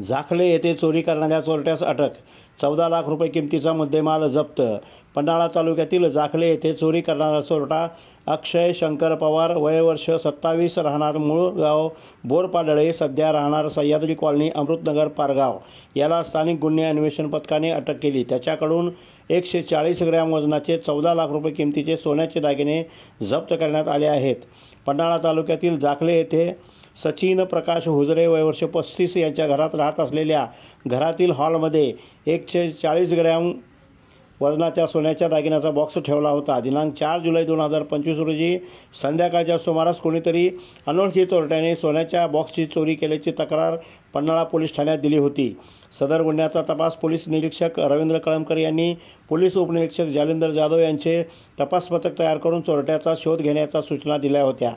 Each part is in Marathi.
झाखले येथे चोरी करणाऱ्या चोरट्यास अटक. चौदा लाख रुपये किमतीचा मुद्देमाल जप्त. पन्हाळा तालुक्यातील जाखले येथे चोरी करणारा चोरटा अक्षय शंकर पवार वयवर्ष सत्तावीस राहणार मूळ गाव बोरपाडळे सध्या राहणार सह्याद्री कॉलनी अमृतनगर पारगाव. याला स्थानिक गुन्हे अन्वेषण पथकाने अटक केली. त्याच्याकडून एकशे चाळीस ग्रॅम वजनाचे चौदा लाख रुपये किमतीचे सोन्याचे दागिने जप्त करण्यात आले आहेत. पन्हाळा तालुक्यातील जाखले येथे सचिन प्रकाश हुजरे वयवर्ष पस्तीस यांच्या घरात राहत असलेल्या घरातील हॉलमध्ये एकशे चाळीस ग्रॅम वजनाच्या सोन्याच्या दागिन्याचा बॉक्स ठेवला होता. दिनांक चार जुलै दोन हजार पंचवीस रोजी संध्याकाळच्या सुमारास कोणीतरी अनोळखी चोरट्याने सोन्याच्या बॉक्सची चोरी केल्याची तक्रार पन्हाळा पोलीस ठाण्यात दिली होती. सदर गुन्ह्याचा तपास पोलीस निरीक्षक रवींद्र कळमकर यांनी पोलीस उपनिरीक्षक जालिंदर जाधव यांचे तपास पथक तयार करून चोरट्याचा शोध घेण्याच्या सूचना दिल्या होत्या.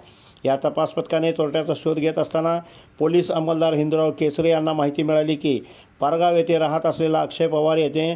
या तपास पथकाने चोरट्याचा शोध घेत असताना पोलीस अंमलदार हिंदुराव केसरे यांना माहिती मिळाली की पारगाव येथे राहत असलेला अक्षय पवार येथे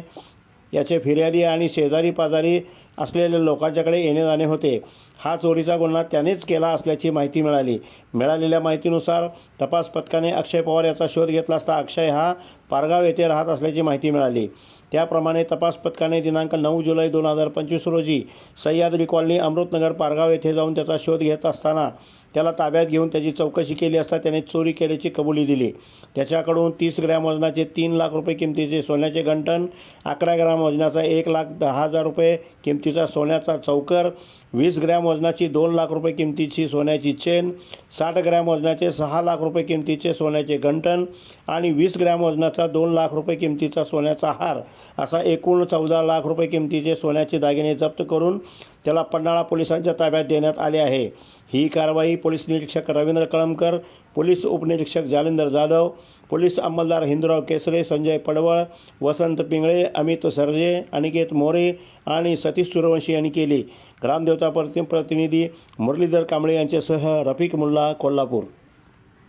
याचे फिर्यादी आणि शेजारी पाजारी असलेल्या लोकांच्याकडे येणे जाणे होते. हा चोरीचा गुन्हा त्यानेच केला असल्याची माहिती मिळाली. मिळालेल्या माहितीनुसार तपास पथकाने अक्षय पवार याचा शोध घेतला असता अक्षय हा पारगाव येथे राहत असल्याची माहिती मिळाली. त्याप्रमाणे तपास पथकाने दिनांक नऊ जुलै दोन हजार पंचवीस रोजी सह्याद्री कॉलनी अमृतनगर पारगाव येथे जाऊन त्याचा शोध घेत असताना त्याला ताब्यात घेऊन त्याची चौकशी केली असता त्याने चोरी केल्याची कबुली दिली. त्याच्याकडून तीस ग्रॅम वजनाचे तीन लाख रुपये किमतीचे सोन्याचे गंठण अकरा ग्रॅम वजनाचा एक लाख दहा हजार रुपये किमती किमतीचा सोन्याचा चौकर वीस ग्रॅम वजनाची दोन लाख रुपये किमतीची सोन्याची चेन साठ ग्रॅम वजनाचे सहा लाख रुपये किमतीचे सोन्याचे गंठण आणि वीस ग्रॅम वजनाचा दोन लाख रुपये किमतीचा सोन्याचा हार असा एकूण चौदा लाख रुपये किमतीचे सोन्याचे दागिने जप्त करून त्याला पन्हाळा पोलिसांच्या ताब्यात देण्यात आले आहे. ही कारवाई पोलीस निरीक्षक रवींद्र कळमकर पोलीस उपनिरीक्षक जालिंदर जाधव पोलीस अंमलदार हिंदुराव केसरे संजय पडवळ वसंत पिंगळे अमित सरजे अनिकेत मोरे आणि सतीश सूर्यवंशी यांनी केली. ग्रामदेवता प्रतिनिधी मुरलीधर कांबळे यांच्यासह रफिक मुल्ला कोल्हापूर.